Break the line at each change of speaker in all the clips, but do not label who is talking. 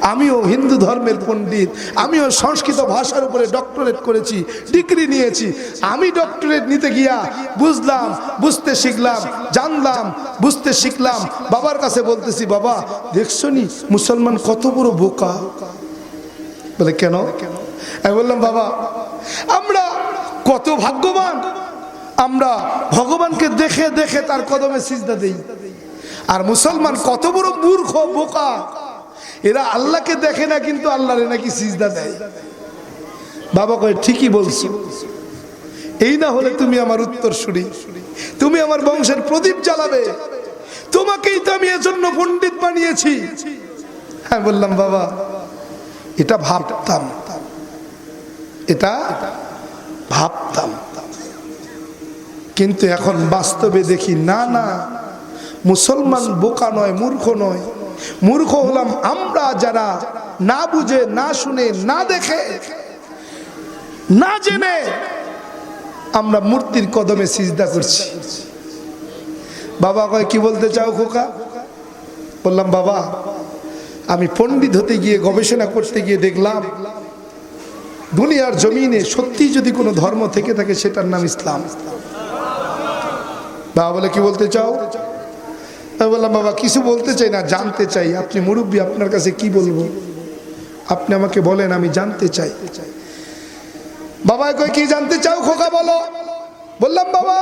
আমিও হিন্দু ধর্মের পণ্ডিত, আমিও সংস্কৃত ভাষার উপরে ডক্টরেট করেছি ডিগ্রি নিয়েছি। আমি ডক্টরেট নিতে গিয়া বুঝলাম, বুঝতে শিখলাম, জানলাম, বুঝতে শিখলাম। বাবার কাছে বলতেছি, বাবা দেখছ নি মুসলমান কত বড় বোকা? বলে, কেন? আমি বললাম, বাবা, আমরা কত ভাগ্যবান। আমরা ভগবানকে দেখে দেখে তার কদমে সিজদা দেই। আর মুসলমান কত বড় মূর্খ, বোকা। এরা আল্লাহকে দেখে না, কিন্তু আল্লাহরে নাকি সিজদা দেয়। বাবা কয়, ঠিকই বলছো। এই না হলে তুমি আমার উত্তর শুনি তুমি আমার বংশের প্রদীপ জ্বালাবে। তোমাকেই তো আমি এজন্য পণ্ডিত বানিয়েছি। হ্যাঁ বললাম, বাবা, এটা ভাবতাম। এটা ভাবতাম। কিন্তু এখন বাস্তবে দেখি, না না, মুসলমান বোকা নয়, মূর্খ নয়। মূর্খ হলাম আমরা যারা না বুঝে, না শুনে, না দেখে, না জেনে আমরা মূর্তির কদমে সিজদা করছি। বাবা কয়, কি বলতে চাও খোকা? বললাম, বাবা, আমি পণ্ডিত হতে গিয়ে, গবেষণা করতে গিয়ে দেখলাম, দুনিয়ার জমিনে সত্যি যদি কোনো ধর্ম থেকে থাকে, সেটার নাম ইসলাম। বাবা বলে, কি বলতে চাও? আমি বললাম, বাবা, কিছু বলতে চাই না, জানতে চাই। আপনি মুরব্বী, আপনার কাছে কি বলব? আপনি আমাকে বলেন, আমি জানতে চাই। বাবা কই কি জানতে চাও খোকা, বলো। বললাম, বাবা,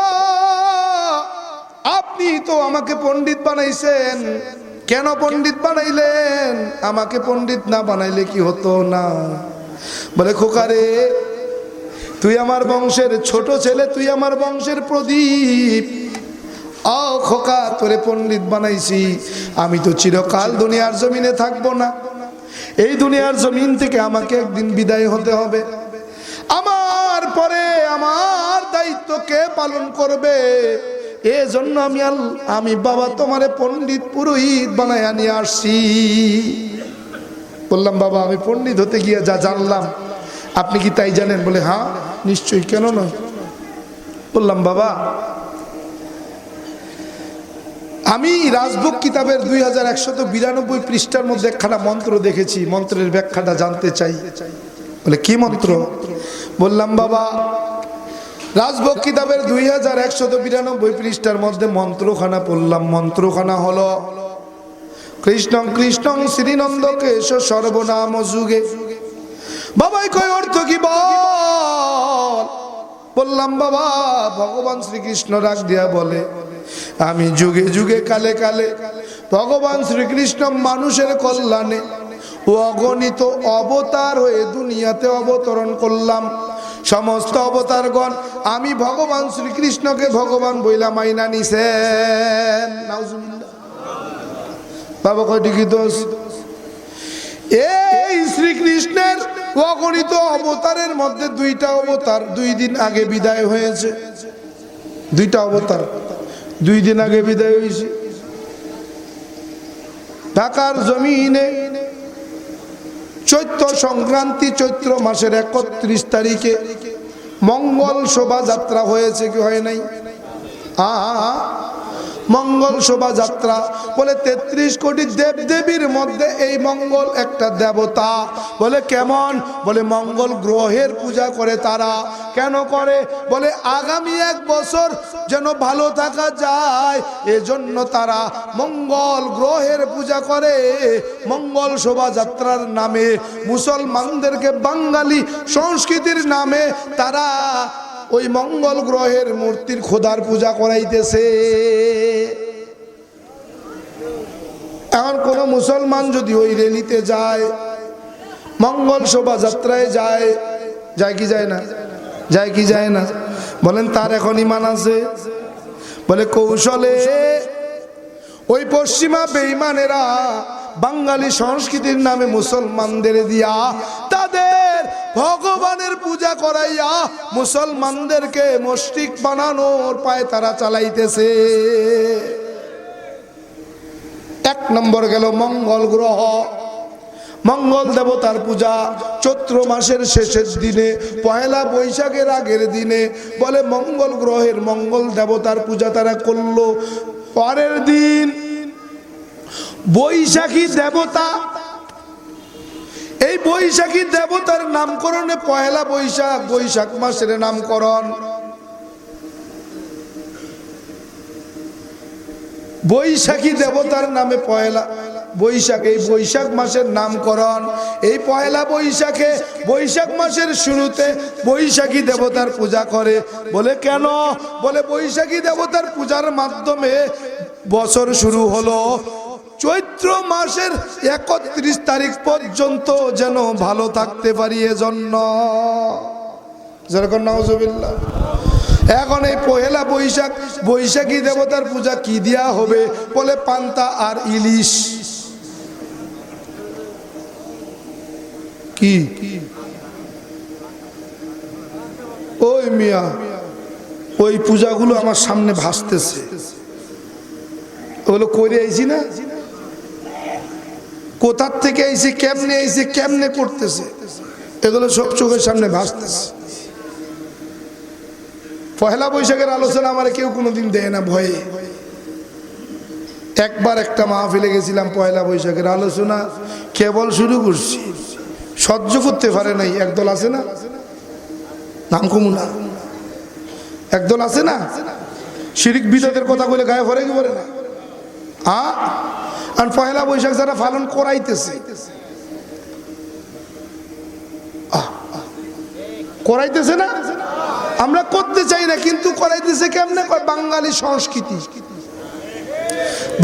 আপনি তো আমাকে পণ্ডিত বানাইছেন। কেন পণ্ডিত বানাইলেন? আমাকে পণ্ডিত না বানাইলে কি হতো না? বলে খোকারে তুই আমার বংশের ছোট ছেলে, তুই আমার বংশের প্রদীপ। ও খোকা, তোরে পণ্ডিত বানাইছি। আমি তো চিরকাল দুনিয়ার জমিনে থাকব না। এই দুনিয়ার জমিন থেকে আমাকে একদিন বিদায় হতে হবে। আমার পরে আমার দায়িত্ব কে পালন করবে? এজন্য আমি আল, আমি বাবা তোমারে পণ্ডিত পুরোহিত বানায় নিয়ে আসছি। বললাম, বাবা, আমি পণ্ডিত হতে গিয়ে যা জানলাম, আপনি কি তাই জানেন? বলে হ্যাঁ নিশ্চয়ই, কেন নয়? বললাম, বাবা আমি রাজভোগ কিতাবের দুই হাজার একশত বিরানব্বই পৃষ্ঠার মধ্যে একখানা মন্ত্র দেখেছি, মন্ত্রের ব্যাখ্যাটা জানতে চাই। বলে, কি মন্ত্র? বললাম, বাবা রাজভোগ কিতাবের দুই হাজার একশত বিরানব্বই পৃষ্ঠার মধ্যে মন্ত্রখানা পড়লাম। মন্ত্রখানা হলো, কৃষ্ণং কৃষ্ণং শ্রীনন্দ কেশ সর্বনাম যুগে। বাবাই কয় অর্থ কি বল? বললাম, বাবা, ভগবান শ্রীকৃষ্ণ রাগ দিয়া বলে আমি যুগে যুগে কালে কালে ভগবান শ্রীকৃষ্ণ মানুষের কল্যাণে অগণিত অবতার হয়ে দুনিয়াতে অবতরণ করলাম। সমস্ত অবতারগণ, আমি ভগবান শ্রীকৃষ্ণকে ভগবান বইলা মাইনা নিছেন। বাবা কয়টি কি দোষ এই শ্রীকৃষ্ণের অগণিত অবতারের মধ্যে দুইটা অবতার দুই দিন আগে বিদায় হয়েছে। দুইটা অবতার। দুই দিন আগে বিদায় হয়েছে। ঢাকার জমিনে চৈত্র সংক্রান্তি, চৈত্র মাসের একত্রিশ তারিখে মঙ্গল শোভাযাত্রা হয়েছে কি হয় নাই? আ মঙ্গল শোভাযাত্রা। বলে, তেত্রিশ কোটি দেব দেবীর মধ্যে এই মঙ্গল একটা দেবতা। বলে, কেমন? বলে, মঙ্গল গ্রহের পূজা করে তারা। কেন করে? বলে, আগামী এক বছর যেন ভালো থাকা যায়, এজন্য তারা মঙ্গল গ্রহের পূজা করে। মঙ্গল শোভাযাত্রার নামে মুসলমানদেরকে বাঙালি সংস্কৃতির নামে তারা ওই মঙ্গল গ্রহের মূর্তির খোদার পূজা করাইতেছে। এখন কোন মুসলমান যদি ওই রেলিতে যায়, মঙ্গল শোভাযাত্রায় যায় যায় কি যায় না? যায় কি যায় না? বলেন তার এখন ইমান আছে? বলে কৌশলে ওই পশ্চিমা বেইমানেরা বাঙালি সংস্কৃতির নামে মুসলমানদের দিয়া ভগবানের পূজা করাইয়া মুসলমানদেরকে মস্তিক বানানোর পায়ে তারা চালাইতেছে। এক নম্বর গেল মঙ্গল গ্রহ। মঙ্গল দেবতার পূজা চৈত্র মাসের শেষের দিনে, পয়লা বৈশাখের আগের দিনে বলে মঙ্গল গ্রহের মঙ্গল দেবতার পূজা তারা করল। পরের দিন বৈশাখী দেবতা বৈশাখী দেবতার নামকরণে পয়লা বৈশাখ বৈশাখ মাসের নামকরণ। বৈশাখী দেবতার নামে পয়লা বৈশাখ, এই বৈশাখ মাসের নামকরণ। এই পয়লা বৈশাখে বৈশাখ মাসের শুরুতে বৈশাখী দেবতার পূজা করে। বলে, কেন? বলে, বৈশাখী দেবতার পূজার মাধ্যমে বছর শুরু হলো। চৈত্র মাসের একত্রিশ তারিখ পর্যন্ত যেন ভালো থাকতে পারি এজন্য। এখন এই পহেলা বৈশাখ, বৈশাখী দেবতার পূজা কি দিয়া হবে? বলে পান্তা আর ইলিশ। কি? ওই মিয়া, ওই পূজাগুলো আমার সামনে ভাসতেছে। ওগুলো করে আইছি না? কোথার থেকে এসে কেমনে আইছে, কেমনে করতেছে? এগুলো সব চোখের সামনে ভাসতেছে। পহেলা বৈশাখের আলোচনা আমার কেউ কোনোদিন দেয় না, ভয়ে। একবার একটা মাহফিলে গেছিলাম পয়লা বৈশাখের আলোচনা, কেবল শুরু করছি। সহ্য করতে পারে নাই, একদল আছে না? নাম কমু না। একদল আছে না? শিরিক বিদতের কথা বলে গায়ে ভরে কি বলে না? হ্যাঁ আর পয়লা বৈশাখ যারা পালন করাইতেছে। করাইতেছে না? আমরা করতে চাই না, কিন্তু করাইতেছে কেমনে? বাঙালি সংস্কৃতি।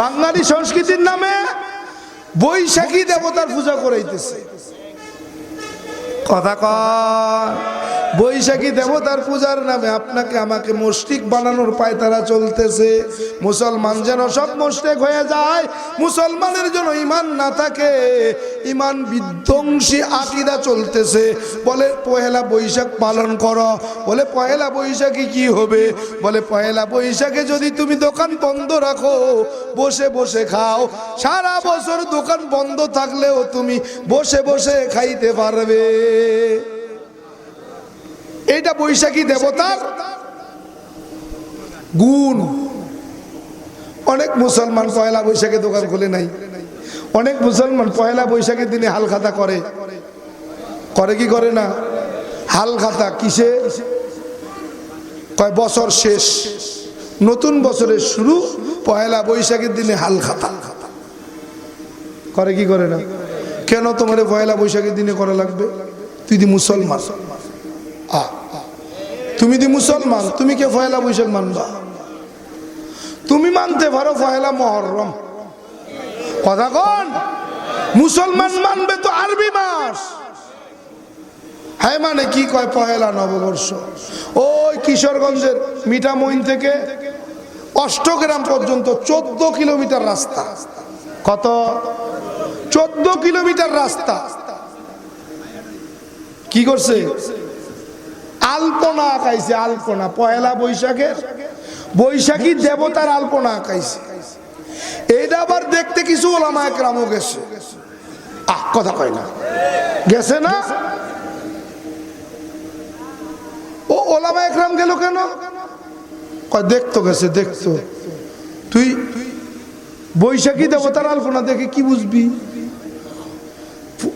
বাঙালি সংস্কৃতির নামে বৈশাখী দেবতার পূজা করাইতেছে। কথা কয়। বৈশাখী দেবতার পূজার নামে আপনাকে আমাকে মস্তিক বানানোর পায়তারা চলতেছে। মুসলমান যেন সব মোস্টেক হয়ে যায়, মুসলমানের জন্য ইমান না থাকে ইমান বিধ্বংসী আকিদা চলতেছে। বলে, পহেলা বৈশাখ পালন করো। বলে, পহেলা বৈশাখী কি হবে? বলে, পহেলা বৈশাখে যদি তুমি দোকান বন্ধ রাখো, বসে বসে খাও। সারা বছর দোকান বন্ধ থাকলেও তুমি বসে বসে খাইতে পারবে। এইটা বৈশাখী দেবতার গুণ। অনেক মুসলমান পয়লা বৈশাখে দোকান খুলে নাই। অনেক মুসলমান পয়লা বৈশাখের দিনে হাল খাতা করে। করে কি করে না? হাল খাতা কিসে? কয় বছর শেষ। নতুন বছরের শুরু পয়লা বৈশাখের দিনে হাল খাতা। করে কি করে না? কেন তোমার পয়লা বৈশাখের দিনে করা লাগবে? তুই মুসলমান? আ, তুমি দি মুসলমান, তুমি কে পয়লা বৈশাখ মানবা? তুমি মানতে পারো পয়লা মহরম। কথা কন? মুসলমান মানবে তো আরবি মাস। হ্যাঁ মানে কি কয় পহেলা নববর্ষ? ওই কিশোরগঞ্জের মিঠামইন থেকে অষ্টগ্রাম পর্যন্ত চোদ্দ কিলোমিটার রাস্তা। কত? চোদ্দ কিলোমিটার রাস্তা। কি করছে? আলপনা আঁকাইছে, আলপনা। পয়লা বৈশাখের। বৈশাখী দেবতার আলপনা আঁকাইছে। এইটা আবার দেখতে কিছু ওলামা একরামও গেছে। আহ, কথা কয় না। গেছে না? ও ওলামা একরাম গেল কেন? কয়, দেখতো গেছে, দেখতো। তুই বৈশাখী দেবতার আলপনা দেখে কি বুঝবি?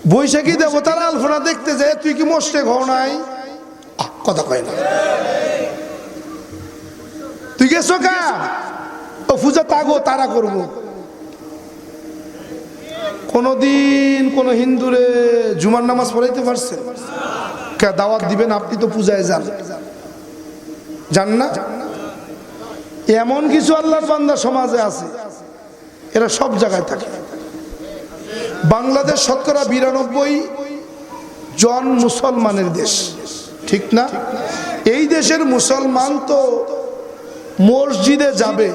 বৈশাখী দেবতার আলপনা দেখতে যে, তুই কি মোস্টে ঘর নাই? কথা কয় না। তুই গেছো কা? ও পূজা তাগো তারা করব। কোনদিন কোন হিন্দুরে জুমার নামাজ পড়াইতে পারছেন কে দাওয়াত দিবেন, আপনি তো পূজায় যান। যান না? এমন কিছু আল্লাহ বান্দা সমাজে আছে, এরা সব জায়গায় থাকে। বাংলাদেশ শতকরা বিরানব্বই জন মুসলমানের দেশ। ঠিক না? এই দেশের মুসলমান তো মসজিদে যাবে,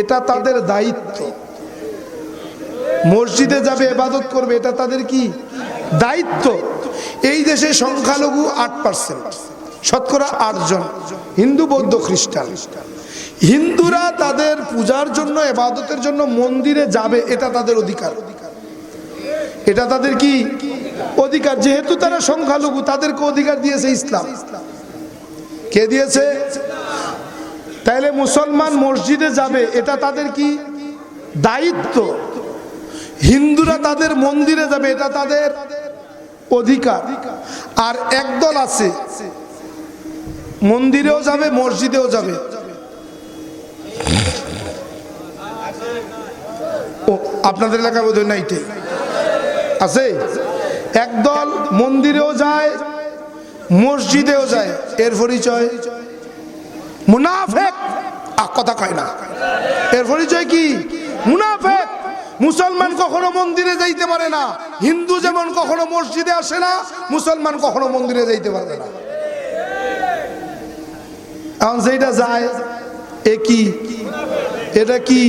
এটা তাদের দায়িত্ব। মসজিদে যাবে এবাদত করবে, এটা তাদের কি? দায়িত্ব। এই দেশে সংখ্যালঘু আট পার্সেন্ট শতকরা আটজন হিন্দু, বৌদ্ধ, খ্রিস্টান। হিন্দুরা তাদের পূজার জন্য এবাদতের জন্য মন্দিরে যাবে, এটা তাদের অধিকার। এটা তাদের কি? অধিকার, যেহেতু তারা সংখ্যালঘু, তাদেরকে অধিকার দিয়েছে ইসলাম। কে দিয়েছে? তাইলে মুসলমান মসজিদে যাবে, এটা তাদের কি? দায়িত্ব। হিন্দুরা তাদের মন্দিরে যাবে, এটা তাদের অধিকার। আর একদল আছে, মন্দিরেও যাবে, মসজিদেও যাবে। আপনাদের এলাকায় বোধ নাইটে। আছে? একদল মন্দিরেও যায়, মসজিদেও যায়, এর পরিচয়? মুনাফেক। কথা কয় না। এর পরিচয় কি? মুনাফেক। মুসলমান কখনো মন্দিরে যাইতে পারে না। হিন্দু যেমন কখনো মসজিদে আসে না, মুসলমান কখনো মন্দিরে যাইতে পারবে না। এখন যেটা যায়, এ কি? এটা কি?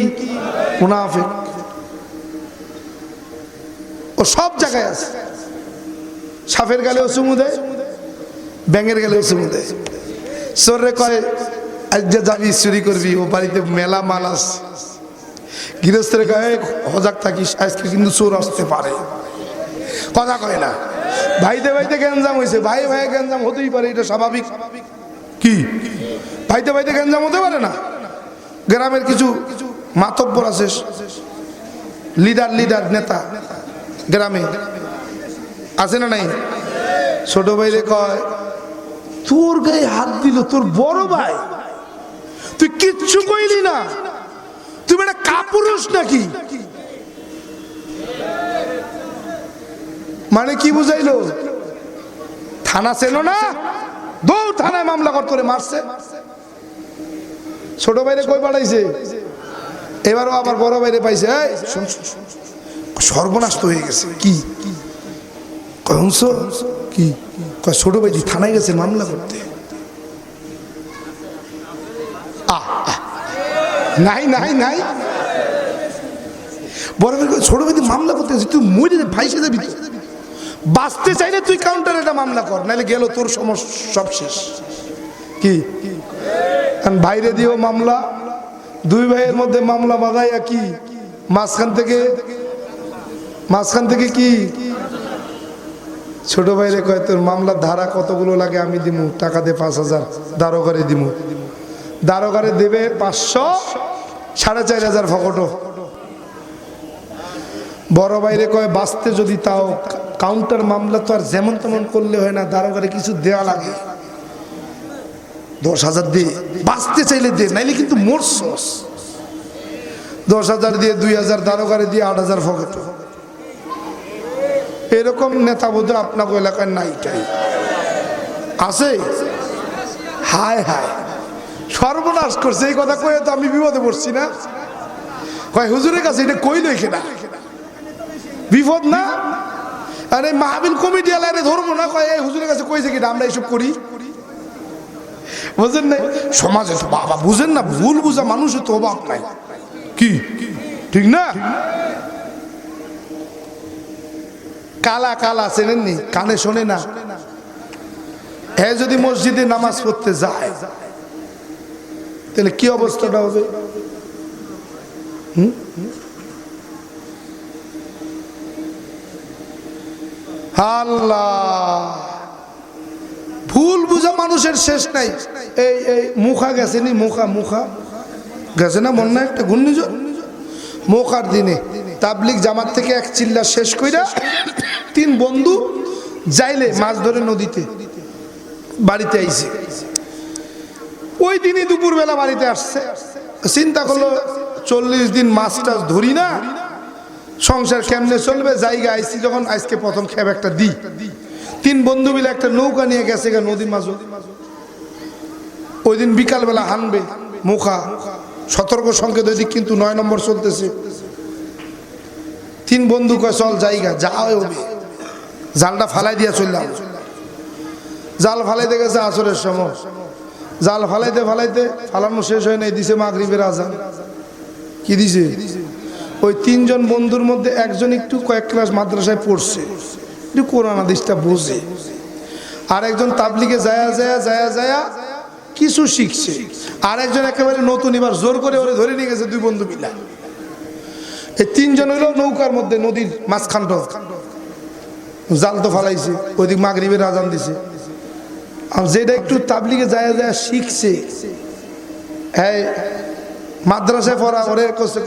মুনাফেক। ও সব জায়গায় আছে। সাপের গালেও চুমু দেয়, ব্যাঙের গালেও চুমু দেয়। চোরে কয়, আজ যে যাবি চুরি করবি, ও বাড়িতে মেলা মাল আস গৃহস্থের কয় হজাক থাকিস, আজকে কিন্তু চোর আসতে পারে। কথা কয় না। ভাইতে ভাইতে গ্যাঞ্জাম হয়েছে ভাই ভাই গ্যাঞ্জাম হতেই পারে, এটা স্বাভাবিক। কি? ভাইতে ভাইতে গ্যাঞ্জাম হতে পারে না? গ্রামের কিছু মাতব্বর আছে, লিডার লিডার, নেতা, গ্রামে। আছে না নাই? ছোট ভাইরে কয়, তোর গায়ে হাত দিল তোর বড় ভাই। তুই কিচ্ছু কইলি না। তুই একটা কাপুরুষ নাকি? মানে কি বুঝাইলো? থানা ছিল না? দৌড় থানায় মামলা কর করে মারছে। ছোট ভাইরে কই পাঠাইছে? এবারও আবার বড় বাইরে পাইছে। সর্বনাশ হয়ে গেছে। কি? কয় হুঁস কি? ছোট ভাই জি থানায় গেছে মামলা করতে। নাই নাই নাই। বড় ছোট ভাই মামলা করতে গেছে, তুই মরে ফাইসে যাবি বাঁচতে চাইলে তুই কাউন্টারে একটা মামলা কর, নাহলে গেল তোর সমস্যা সব শেষ। কি? কারণ বাইরে দিয়েও মামলা, দুই ভাইয়ের মধ্যে মামলা বাঁধাইয়া কি? মাঝখান থেকে মাঝখান থেকে কি? ছোট ভাইরে কয়, তোর মামলার ধারা কতগুলো লাগে আমি দিমু? টাকা দে পাঁচ হাজার, দারোগারে দিমু। দারোগারে দেবে পাঁচশো সাড়ে চার হাজার ফকটো বড় বাইরে কয়, বাঁচতে যদি তাও কাউন্টার মামলা তো আর যেমন তেমন করলে হয় না, দারোগারে কিছু দেওয়া লাগে। দশ হাজার দিয়ে বাঁচতে চাইলে দে, নাইলে কিন্তু মোরসস দশ হাজার দিয়ে দুই হাজার, দারোগারে দিয়ে আট হাজার ফকেট এরকম নেতা বোধ আপনাকে এলাকায় নাই টাই আছে? হায় হায়। সর্বনাশ করছে, এই কথা কয়ে তো আমি বিপদে পড়ছি না। কয়, হুজুরের কাছে এটা কই দেখে না বিপদ না? আরে মাহবিল কমিটি এলাকায় ধরবো না, কয়, এই হুজুরের কাছে কইছে কি আমরা এইসব করি। বুঝেন নাই? সমাজে তো বাবা, বুঝেন না, ভুল বুঝা মানুষের তো অভাব নাই। কি? ঠিক না? কালা কালা চেনেননি কানে শোনে না। হ্যাঁ যদি মসজিদে নামাজ পড়তে যায়, তাহলে কি অবস্থাটা হবে? ভুল বুঝা মানুষের শেষ নাই। এই এই, মুখা গেছে নি? মুখা মুখা। গেছে না মনে একটা ঘূর্ণিঝড়? মুখার দিনে। তাবলিক জামাত থেকে এক চিল্লা শেষ কইরা তিন বন্ধু যাইলে মাছ ধরে নদীতে, বাড়িতে আইছে। ওই দিনই দুপুরবেলা বাড়িতে আসছে। চিন্তা করল, চল্লিশ দিন মাছ টাছ ধরি না, সংসার কেমনে চলবে? জায়গা আইসি যখন, আজকে প্রথম খেপ একটা দিই। তিন বন্ধু মিলে একটা নৌকা নিয়ে গেছে গা নদী মাঝো। ওই দিন বিকালবেলা হানবে, মুখা। সতর্ক সংকেত ওই দিক কিন্তু নয় নম্বর চলতেছে। তিন বন্ধু কয়, চল জায়গা যা হবে জালটা ফালাই দিয়া চললাম জাল ফালাইতে গেছে আসরের সময়। জাল ফালাইতে ফালাইতে ফালানো শেষ হয় নাই, দিছে মাগরিবের আজান। কি দিছে? ওই তিনজন বন্ধুর মধ্যে একজন একটু কয়েক ক্লাস মাদ্রাসায় পড়ছে। একটু কোরআন হাদিসটা বোঝে। আর একজন তাবলিগে যায়া যায়া যায়া যায়া কিছু শিখছে। আর একজন একেবারে নতুন, এবার জোর করে ওরে ধরে নিয়ে গেছে দুই বন্ধু মিলা। এই তিনজন হইল নৌকার মধ্যে, নদীর মাঝখানটা জাল তো ফালাইছে, ওইদিক মাগরিবের আজান দিছে। আর যেটা একটু তাবলিগে যায় যায় শিখছে হ্যাঁ মাদ্রাসায় পড়া ওরে করছে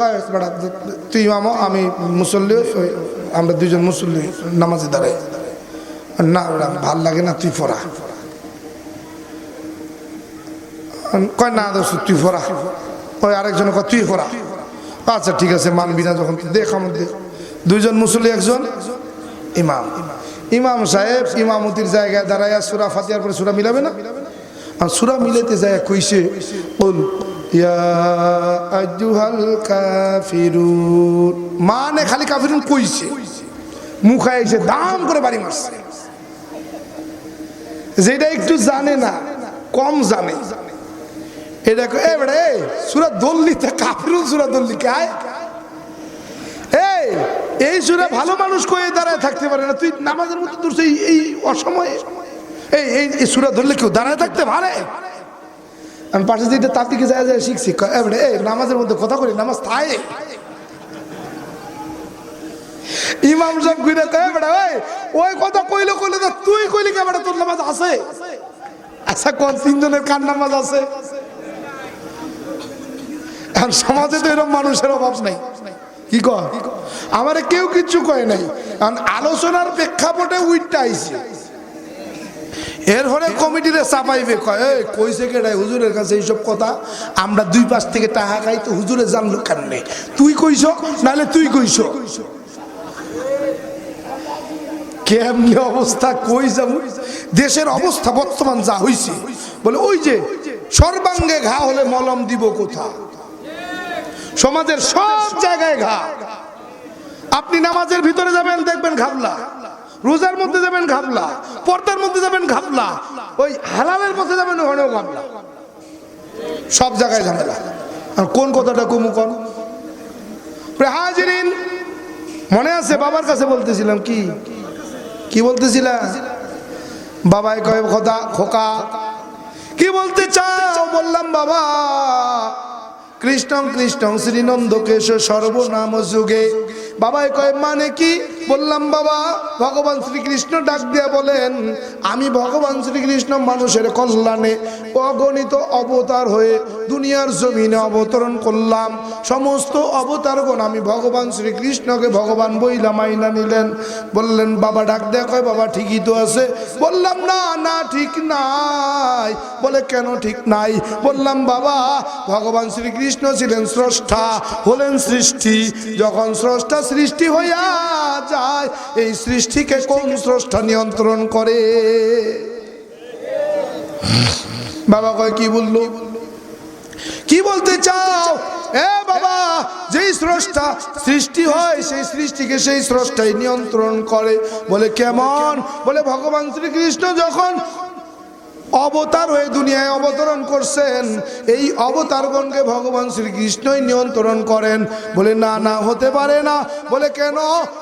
তুই মামা আমি মুসল্লি, আমরা দুজন মুসল্লি, নামাজে দাঁড়াই। না ভালো লাগে না, তুই ফরা কয়, না দোষ তুই ফরা ওই আরেকজন কয়, তুই ফরা আচ্ছা ঠিক আছে, মানবি না যখন, দেখ আমার দেখ। দুইজন মুসলি একজন ইমাম। ইমাম সাহেব ইমামতির জায়গায় দাঁড়ায় সুরা ফাতিয়ার পরে সুরা মিলাবে না? আর সুরা মিলাতে যায় কইছে বল মানে খালি কাফিরুন কইছে। মুখায় এসে দাম করে বাড়ি মারছে। যেটা একটু জানে না, কম জানে। এটা এ বেড়ে সুরা দল্লিতে কাফিরুন সুরা দল্লি কায়? এই এই সুরা ভালো মানুষ কয়ে দাঁড়ায় থাকতে পারে না? তুই নামাজের মধ্যে তোর সেই এই অসময়ে। এই এই সুরা ধরলে কেউ দাঁড়ায় থাকতে পারে? আমি পাশে তার দিকে যায় যায় শিখছি। কয়, এ এই নামাজের মধ্যে কথা করি নামাজ থায়। ইমাম সাহেব ঘুরে কয়ে বেড়া ওই ওই কথা কইলে কইলে তো তুই কইলি কে বেড়া তোর নামাজ আছে? আচ্ছা কোন তিনজনের কার নামাজ আছে? এখন সমাজে তো এরকম মানুষের অভাব নাই। কি কয়? আমারে কেউ কিচ্ছু কয় নাই। কারণ আলোচনার প্রেক্ষাপটে উইটটা আইছে। ফলে কমিটিরে চাপাইবে, কয় কইছে কেডাই হুজুরের কাছে এইসব কথা? আমরা দুই পাশ থেকে টাকা খাই তো হুজুরে জানলো কেন তুই কইছ, নাহলে তুই কইছ? কেমনি অবস্থা, কই যাব? দেশের অবস্থা বর্তমান যা হইছে। বলে, ওই যে, সর্বাঙ্গে ঘা হলে মলম দিব কোথা সমাজের সব জায়গায় ঘা। আপনি নামাজের ভিতরে যাবেন, দেখবেন ঘাবলা। রোজার মধ্যে যাবেন ঘাবলা। পর্দার মধ্যে যাবেন ঘাবলা। ওই হালালের মধ্যে যাবেন ওখানেও ঘাবলা। সব জায়গায় ঝামেলা। আর কোন কথাটা কমু কন? হাজিরিন, মনে আছে বাবার কাছে বলতেছিলাম কি? কি বলতেছিলাম বাবাই কয় কথা খোকা। কি বলতে চাও? বললাম, বাবা। কৃষ্ণ কৃষ্ণ শ্রীনন্দ কেশ সর্বনাম যুগে। বাবাই কয় মানে কি? বললাম, বাবা, ভগবান শ্রীকৃষ্ণ ডাক দিয়া বলেন, আমি ভগবান শ্রীকৃষ্ণ মানুষের কল্যাণে অগণিত অবতার হয়ে দুনিয়ার জমিনে অবতরণ করলাম। সমস্ত অবতারগণ আমি ভগবান শ্রীকৃষ্ণকে ভগবান বইলা মাইনা নিলেন। বললেন, বাবা, ডাক দেয়া কয়, বাবা, ঠিকই তো আছে। বললাম, না না, ঠিক নাই। বলে, কেন ঠিক নাই? বললাম, বাবা, ভগবান শ্রীকৃষ্ণ ছিলেন স্রষ্টা, হলেন সৃষ্টি। যখন স্রষ্টা সৃষ্টি হইয়া যায়, এই সৃষ্টিকে কোন স্রষ্টা নিয়ন্ত্রণ করে? বাবা কয়, কি বলল? কি বলতে চাও? এ বাবা, যেই স্রষ্টা সৃষ্টি হয়, সেই সৃষ্টিকে সেই স্রষ্টাই নিয়ন্ত্রণ করে। বলে, কেমন? বলে, ভগবান শ্রীকৃষ্ণ যখন অবতার হয়ে দুনিয়ায় অবতরণ করছেন। এই অবতারগণকে ভগবান শ্রীকৃষ্ণই নিয়ন্ত্রণ করেন। বলে, না না, হতে পারে না। বলে, কেন?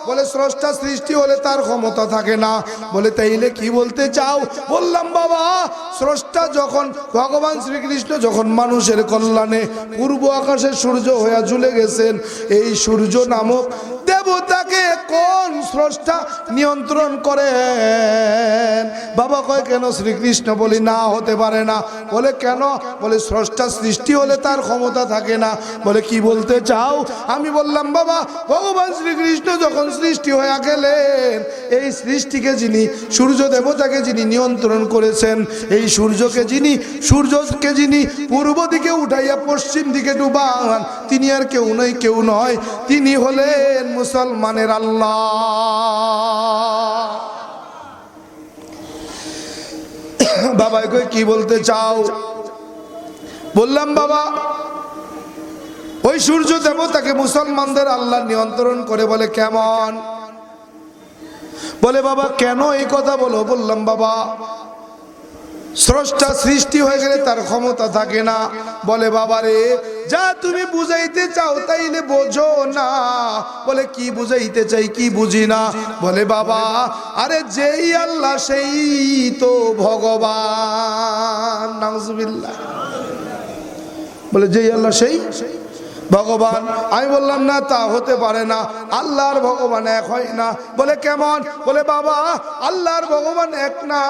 বলে, স্রষ্টা সৃষ্টি হলে তার ক্ষমতা থাকে না। বলে, তাইলে কি বলতে চাও? বললাম, বাবা, স্রষ্টা যখন, ভগবান শ্রীকৃষ্ণ যখন মানুষের কল্যাণে পূর্ব আকাশে সূর্য হইয়া ঝুলে গেছেন, এই সূর্য নামক দেবতাকে কোন স্রষ্টা নিয়ন্ত্রণ করেন? বাবা কয়, কেন? শ্রীকৃষ্ণ বলি না হতে পারে না। বলে, কেন? বলে, স্রষ্টা সৃষ্টি হলে তার ক্ষমতা থাকে না। বলে, কি বলতে চাও? আমি বললাম, বাবা, ভগবান শ্রীকৃষ্ণ যখন সৃষ্টি হয়ে গেলেন, এই সৃষ্টিকে যিনি, সূর্য দেবতাকে যিনি নিয়ন্ত্রণ করেছেন, এই সূর্যকে যিনি সূর্যকে যিনি পূর্ব দিকে উঠাইয়া পশ্চিম দিকে ডুবান, তিনি আর কেউ নয় কেউ নয়। তিনি হলেন মুসলমানের আল্লাহ। বাবা কই কি বলতে চাও? বললাম, বাবা, ওই সূর্য দেবতাকে মুসলমানদের আল্লাহ নিয়ন্ত্রণ করে বলে কেমন? বলে, বাবা, কেন এই কথা বলো? বললাম, বাবা স্রষ্টা সৃষ্টি হয়ে গেলে তার ক্ষমতা থাকে না। বলে, বাবারে, যা তুমি বুঝাইতে চাও তাইলে বোঝো না। বলে, কি বুঝাইতে চাই, কি বুঝি না? বলে, বাবা, আরে যেই আল্লাহ, সেই তো ভগবান। বলে, যেই আল্লাহ সেই সেই ভগবান, আমি বললাম, না, তা হতে পারে না। আল্লাহর ভগবান এক হয় না। বলে, কেমন? বলে, বাবা, আল্লাহর ভগবান এক না।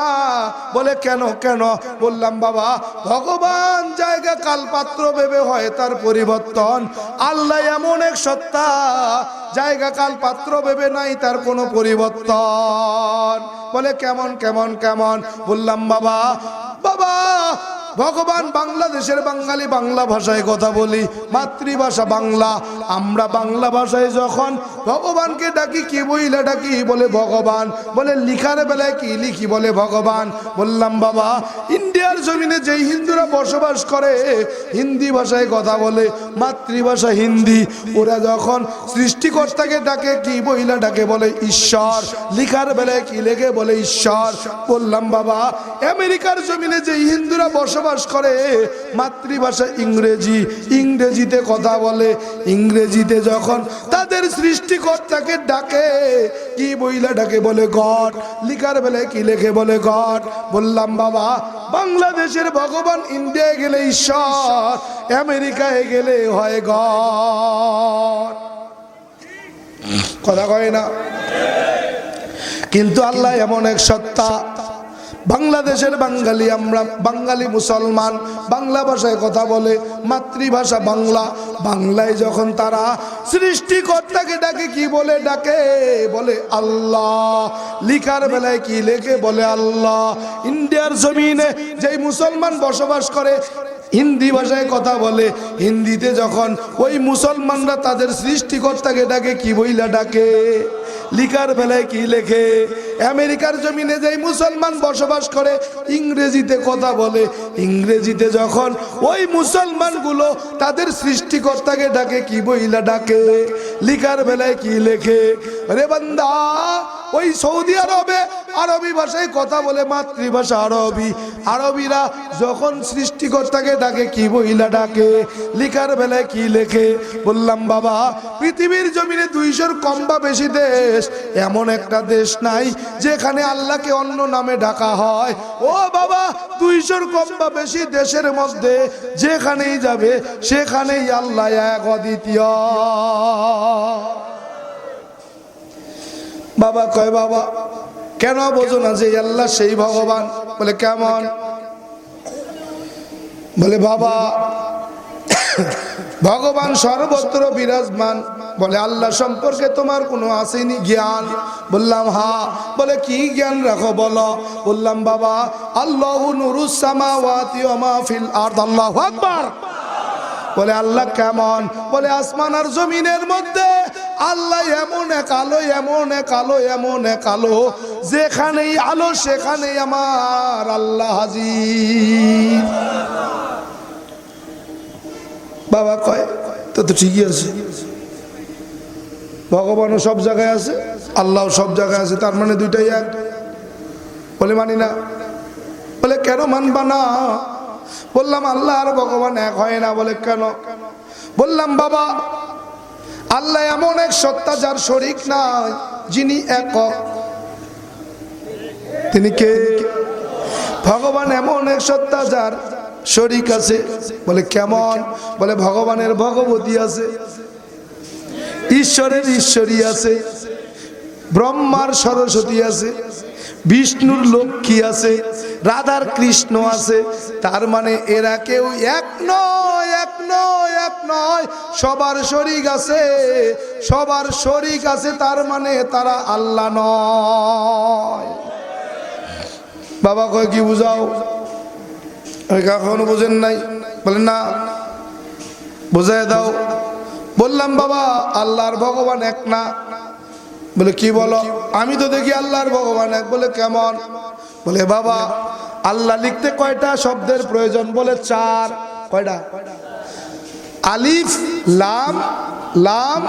বলে, কেন কেন? বললাম, বাবা, ভগবান জায়গা কালপাত্র ভেবে হয় তার পরিবর্তন। আল্লাহ এমন এক সত্তা, জায়গা কাল পাত্র ভেবে নাই তার কোনো পরিবর্তন। বলে, কেমন কেমন কেমন? বললাম, বাবা বাবা ভগবান বাংলাদেশের বাঙালি বাংলা ভাষায় কথা বলি, মাতৃভাষা বাংলা। আমরা বাংলা ভাষায় যখন ভগবানকে ডাকি, কি বইলে ডাকি? বলে ভগবান। বলে লিখার বেলায় কি লিখি? বলে ভগবান। বললাম, বাবা ইন্ডিয়ার জমিনে যেই হিন্দুরা বসবাস করে, হিন্দি ভাষায় কথা বলে, মাতৃভাষা হিন্দি, ওরা যখন সৃষ্টিকর্তাকে ডাকে, কি বইলা ডাকে বলে ঈশ্বর, লিখার বেলায় কি লেখে বলে ঈশ্বর। বললাম, বাবা, আমেরিকার জমিনে যে হিন্দুরা বসবাস করে, মাতৃভাষা ইংরেজি, ইংরেজিতে কথা বলে, ইংরেজিতে যখন তাদের সৃষ্টিকর্তাকে ডাকে, কি বইলা ডাকে বলে গড, লিখার বেলায় কি লেখে বলে গড। বললাম, বাবা বাংলাদেশের ভগবান ইন্ডিয়ায় গেলে ঈশ্বর, আমেরিকায় গেলে হয় গড। কথা কয় না? কিন্তু আল্লাহ এমন এক সত্তা বাংলাদেশের বাঙালি আমরা, বাঙালি মুসলমান, বাংলা ভাষায় কথা বলে, মাতৃভাষা বাংলা। বাংলায় যখন তারা সৃষ্টিকর্তাকে ডাকে, কি বলে? ডাকে, বলে আল্লাহ। লিখার বেলায় কি লেখে? বলে আল্লাহ। ইন্ডিয়ার জমিনে যেই মুসলমান বসবাস করে, হিন্দি ভাষায় কথা বলে। হিন্দিতে যখন ওই মুসলমানরা তাদের সৃষ্টিকর্তাকে ডাকে, কি বইলা ডাকে? লিখার বেলায় কি লেখে? আমেরিকার জমিনে যে মুসলমান বসবাস করে, ইংরেজিতে কথা বলে। ইংরেজিতে যখন ওই মুসলমানগুলো তাদের সৃষ্টিকর্তাকে ডাকে, কি বইলা ডাকে? লিখার বেলায় কি লেখে? রে বান্দা, ওই সৌদি আরবে আরবি ভাষায় কথা বলে মাতৃভাষা আরবি। আরবিরা যখন সৃষ্টিকর্তাকে ডাকে, কি বইলা ডাকে, লিখার বেলায় কি লেখে? বললাম, বাবা, পৃথিবীর জমিনে দুইশোর কম বা বেশি দেশ, এমন একটা দেশ নাই যেখানে আল্লাহকে অন্য নামে ডাকা হয়। ও বাবা, দুইশোর কম বা বেশি দেশের মধ্যে যেখানেই যাবে, সেখানেই আল্লাহ এক অদ্বিতীয়। বাবা কয়, বাবা কেন বোঝো না যে আল্লাহ সেই ভগবান? বলে, কেমন? বলে, বাবা, ভগবান সর্বত্র বিরাজমান। বলে, আল্লাহ সম্পর্কে তোমার কোনো আসেনি জ্ঞান? বললাম, হা। বলে, কি জ্ঞান রাখো বলো? বললাম, বাবা, আল্লাহ নুরুসামাওয়াতি ওয়া মা ফিল আরদ। আল্লাহু বলে, আল্লাহ কেমন? বলে, আসমান আর জমিনের মধ্যে আল্লাহ এমন এক আলো, এমন এক আলো, এমন এক আলো, যেখানেই আলো, সেখানেই আমার আল্লাহ হাজির। বাবা কয়, তো তো ঠিকই আছে। ভগবানও সব জায়গায় আছে আল্লাহ সব জায়গায় আছে, তার মানে দুইটাই এক। বলে মানি না। বলে কেন মানবা না? বললাম, আল্লাহ আর ভগবান এক হয় না। বলে কেন? বললাম, বাবা আল্লাহ এমন এক সত্তা যার শরিক নাই, যিনি একক। তিনি কে? ভগবান এমন এক সত্তা যার শরিক আছে। বলে, কেমন? বলে, ভগবানের ভগবতী আছে। ঈশ্বরের ঈশ্বরী আছে। ব্রহ্মার সরস্বতী আছে। বিষ্ণুর লক্ষ্মী আছে, রাধার কৃষ্ণ আছে, তার মানে এরা কেউ এক নয় এক নয় এক নয়, সবার শরিক আছে, সবার শরিক আছে, তার মানে তারা আল্লাহ নয়। বাবা কয়, কি বুঝাও? কখনো বোঝেন নাই? বলেন, না। বোঝায় দাও। বললাম, বাবা, আল্লাহর ভগবান এক না। বলে, কি বলো? আমি তো দেখি আল্লাহর ভগবান। এক বলে, কেমন? বলে, বাবা, আল্লাহ লিখতে কয়টা শব্দের প্রয়োজন? বলে, চার। কয়টা? আলিফ, লাম লাম,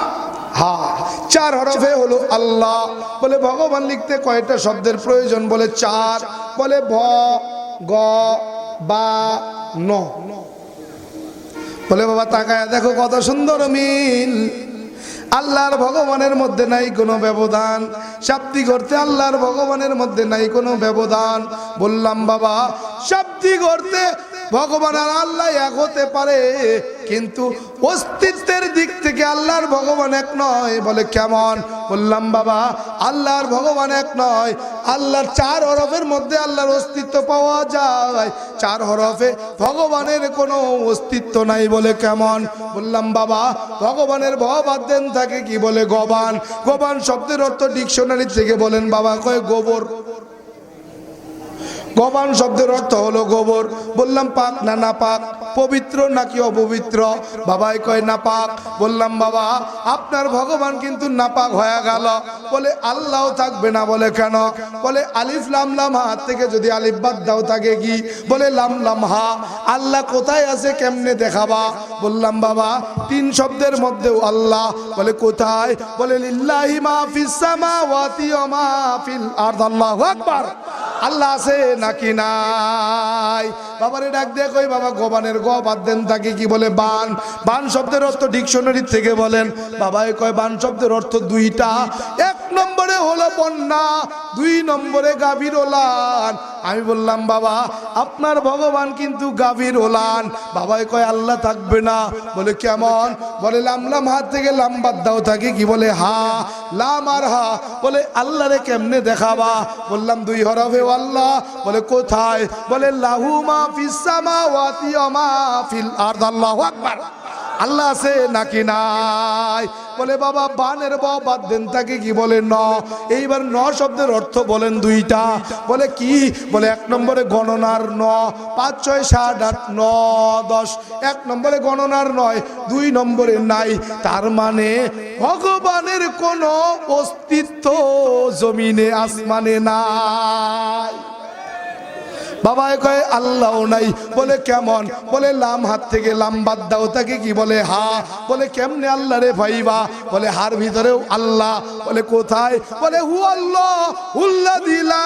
হা। চার হরফে হলো আল্লাহ। বলে, ভগবান লিখতে কয়টা শব্দের প্রয়োজন? বলে, চার। বলে, ভ, গ, বা, ন। বলে, বাবা, তাকায় দেখো কত সুন্দর মিল। আল্লাহর ভগবানের মধ্যে নাই কোনো ব্যবধান। শাব্দি করতে আল্লাহর ভগবানের মধ্যে নাই কোনো ব্যবধান। বললাম, বাবা শাব্দি করতে ভগবান আর আল্লাহ এক হতে পারে, কিন্তু অস্তিত্বের দিক থেকে আল্লাহর ভগবান এক নয় বলে কেমন? বললাম, বাবা, আল্লাহর ভগবান এক নয়। আল্লাহর চার হরফের মধ্যে আল্লাহর অস্তিত্ব পাওয়া যায়। চার হরফে ভগবানের কোনো অস্তিত্ব নাই বলে কেমন? বললাম, বাবা, ভগবানের ভবাদ দেন থাকে কি বলে গবান? গবান শব্দের অর্থ ডিকশনারি থেকে বলেন, বাবা, কয় গোবর? গবান শব্দের অর্থ হলো গোবর। বললাম, পাক না না পাক? পবিত্র নাকি অপবিত্র? বাবাই কয়, না পাক। বললাম, বাবা, আপনার ভগবান কিন্তু নাপাক হয়ে গেল। বলে, আল্লাহ থাকবে না। বলে, কেন? বলে, আলিফ, লাম লাম, হা থেকে যদি আলিফ বাদ দাও থাকে কি? বলে, লাম লাম, হা। আল্লাহ কোথায় আছে, কেমনে দেখাবা? বললাম, বাবা, তিন শব্দের মধ্যেও আল্লাহ। বলে, কোথায়? বলে, লিল্লাহি মা ফিস সামাওয়াতি ওয়া মা ফিল আরদ। আল্লাহু আকবার। আল্লাহ আছে নাকি নাই? বাবারে ডাক দিয়ে কই, বাবা, গোবানের গ বাদ দেন তাকে। কি বলে? বান। বান শব্দের অর্থ ডিকশনারি থেকে বলেন। বাবাই কয়, বান শব্দের অর্থ দুইটা। এক নম্বরে হলো বন্যা, দুই নম্বরে গাভীর ওলান আমি বললাম, বাবা, আপনার ভগবান কিন্তু গাভীর ওলান। বাবাই কয়, আল্লাহ থাকবে না। বলে, কেমন? বলে, লাম লাম, হাত থেকে লাম বাদ দাও থাকে কি বলে, হা, লাম আর হা। বলে আল্লাহ রে কেমনে দেখাবা? বললাম, দুই হরফে আল্লাহ। বলে, কোথায়? বলে, লাহু মা ফিস সামাওয়াতি ওয়া মা ফিল আরদ। আল্লাহু আকবার। আল্লাহ আছে নাকি নাই? বলে, বাবা, বানের বাদ দেন তাকে কি বলে ন? এইবার ন শব্দের অর্থ বলেন দুইটা। বলে, কি? বলে, এক নম্বরে গণনার ন, পাঁচ, ছয়, সাত, আট, ন, দশ। এক নম্বরে গণনার নয়, দুই নম্বরে নাই। তার মানে ভগবানের কোনো অস্তিত্ব জমিনে, আসমানে নাই। বাবা কয় আল্লাহ নাই। বলে, কেমন? বলে, লাম হাত থেকে লাম বাদ দাও। তাকে কি বলে? হা। বলে, কেমনে আল্লাহ রে ভাইবা? বলে, হার ভিতরেও আল্লাহ। বলে, কোথায়? বলে হু আল্লাহ উল্লা দিলা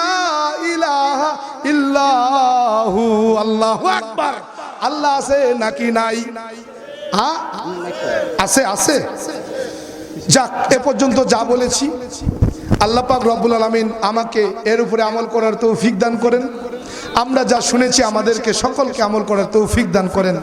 ইলাহা ইল্লাহু। আল্লাহ আকবার। আল্লাহ আছে নাকি নাই? হ্যাঁ আছে আছে। যাক, এ পর্যন্ত যা বলেছি। আল্লাহ পাক রব্বুল আলমিন আমাকে এর উপরে আমল করার তৌফিক দান করেন। আমরা যা শুনেছি আমাদেরকে সকলকে আমল করার তৌফিক দান করেন।